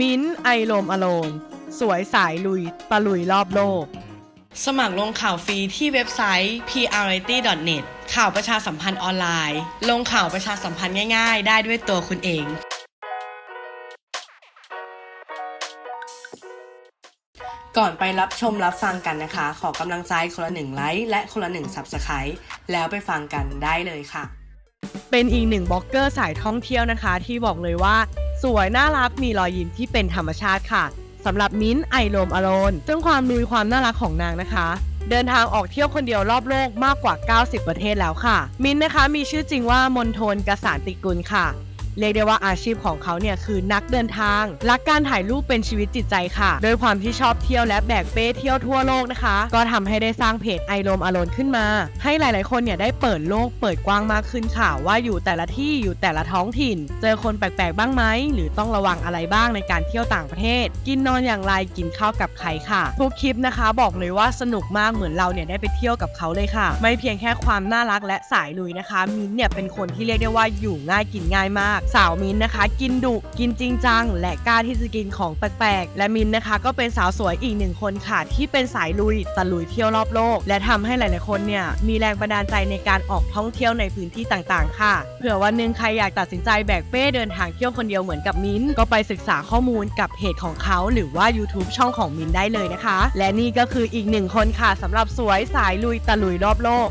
มิ้นท์ไอโลมอโลน สวยสายลุย ตะลุยรอบโลก สมัครลงข่าวฟรีที่เว็บไซต์ prrity.net ข่าวประชาสัมพันธ์ออนไลน์ ลงข่าวประชาสัมพันธ์ง่ายๆ ได้ด้วยตัวคุณเองก่อนไปรับชมรับฟังกันนะคะ ขอกำลังใจคนละหนึ่งไลค์และคนละหนึ่ง Subscribe แล้วไปฟังกันได้เลยค่ะ เป็นอีกหนึ่งบล็อกเกอร์สายท่องเที่ยวนะคะ ที่บอกเลยว่า สวยน่ารักมีรอยยิ้มที่เป็นธรรมชาติค่ะสำหรับมิ้นท์ไอโลมอโรนซึ่งความลุยความน่ารักของนางนะคะ เดินทางออกเที่ยวคนเดียวรอบโลกมากกว่า 90 ประเทศแล้วค่ะ มิ้นท์นะคะมีชื่อจริงว่ามนทนกสารติกุลค่ะ เรียกได้ว่าอาชีพของเขาเนี่ยคือนักเดินทาง รักการถ่ายรูปเป็นชีวิตจิตใจค่ะ โดยความที่ชอบเที่ยวและแบกเป้เที่ยวทั่วโลกนะคะ ก็ทำให้ได้สร้างเพจไอโลมอโลนขึ้นมา ให้หลาย ๆ คนเนี่ยได้เปิดโลกเปิดกว้างมากขึ้นค่ะ ว่าอยู่แต่ละที่อยู่แต่ละท้องถิ่น เจอคนแปลก ๆ บ้างไหมหรือต้องระวังอะไรบ้างในการเที่ยวต่างประเทศ กินนอนอย่างไรกินข้าวกับใครค่ะทุกคลิปนะคะ บอกเลยว่าสนุกมากเหมือนเราเนี่ยได้ไปเที่ยวกับเขาเลยค่ะ ไม่เพียงแค่ความน่ารักและสายลุยนะคะ มิ้นเนี่ยเป็นคนที่เรียกได้ว่าอยู่ง่ายกินง่ายมากสาวมินนะคะ กินดุกินจริงจัง และกล้าที่จะกินของแปลกๆ และมินนะคะ ก็เป็นสาวสวยอีกหนึ่งคนค่ะ ที่เป็นสายลุยตะลุยเที่ยวรอบโลก และทำให้หลายๆคนเนี่ยมีแรงบันดาลใจในการออกท่องเที่ยวในพื้นที่ต่างๆ ค่ะเผื่อวันหนึ่งใครอยากตัดสินใจแบกเป้เดินทางเที่ยวคนเดียวเหมือนกับมินก็ไปศึกษาข้อมูลกับเพจของเขา หรือว่า YouTube ช่องของมินได้เลยนะคะ และนี่ก็คืออีกหนึ่งคนค่ะสำหรับสวยสายลุยตะลุยรอบโลก